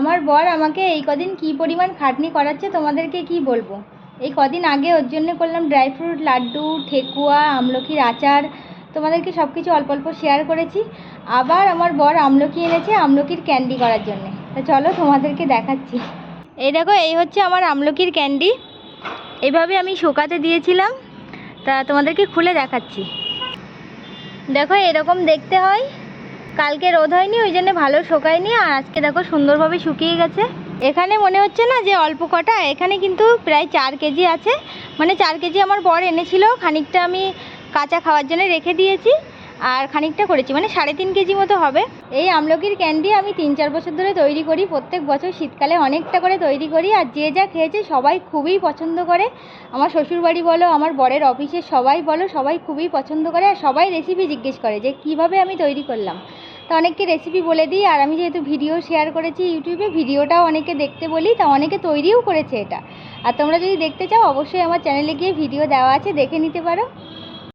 আমার বর আমাকে এই কদিন কী পরিমাণ খাটনি করাচ্ছে তোমাদেরকে কি বলব? এই কদিন আগে ওর জন্য করলাম ড্রাই ফ্রুট লাড্ডু, ঠেকুয়া, আমলকির আচার, তোমাদেরকে সব কিছু অল্প অল্প শেয়ার করেছি। আবার আমার বর আমলকি এনেছে, আমলকির ক্যান্ডি করার জন্য। তা চলো তোমাদেরকে দেখাচ্ছি। এই দেখো, এই হচ্ছে আমার আমলকির ক্যান্ডি এভাবে আমি শোকাতে দিয়েছিলাম। তা তোমাদেরকে খুলে দেখাচ্ছি। দেখো, এরকম দেখতে হয়। কালকে রোদ হয়নি, ওই জন্য ভালো শোকায়নি, আর আজকে দেখো সুন্দরভাবে শুকিয়ে গেছে। এখানে মনে হচ্ছে না যে অল্প কটা, এখানে কিন্তু প্রায় চার কেজি আছে। মানে চার কেজি আমার বর এনেছিল, খানিকটা আমি কাঁচা খাওয়ার জন্য রেখে দিয়েছি, আর খানিকটা করেছি মানে সাড়ে তিন কেজি মতো হবে। এই আমলকির ক্যান্ডি আমি তিন চার বছর ধরে তৈরি করি, প্রত্যেক বছর শীতকালে অনেকটা করে তৈরি করি, আর যে যা খেয়েছে সবাই খুবই পছন্দ করে। আমার শ্বশুরবাড়ি বলো, আমার বরের অফিসের সবাই বলো, সবাই খুবই পছন্দ করে, আর সবাই রেসিপি জিজ্ঞেস করে যে কীভাবে আমি তৈরি করলাম। তো অনেককে রেসিপি বলে দিই, আর আমি যেহেতু ভিডিও শেয়ার করেছি ইউটিউবে ভিডিওটাও অনেকে দেখতে বলি, তা অনেকে তৈরিও করেছে এটা। আর তোমরা যদি দেখতে চাও, অবশ্যই আমার চ্যানেলে গিয়ে ভিডিও দেওয়া আছে, দেখে নিতে পারো।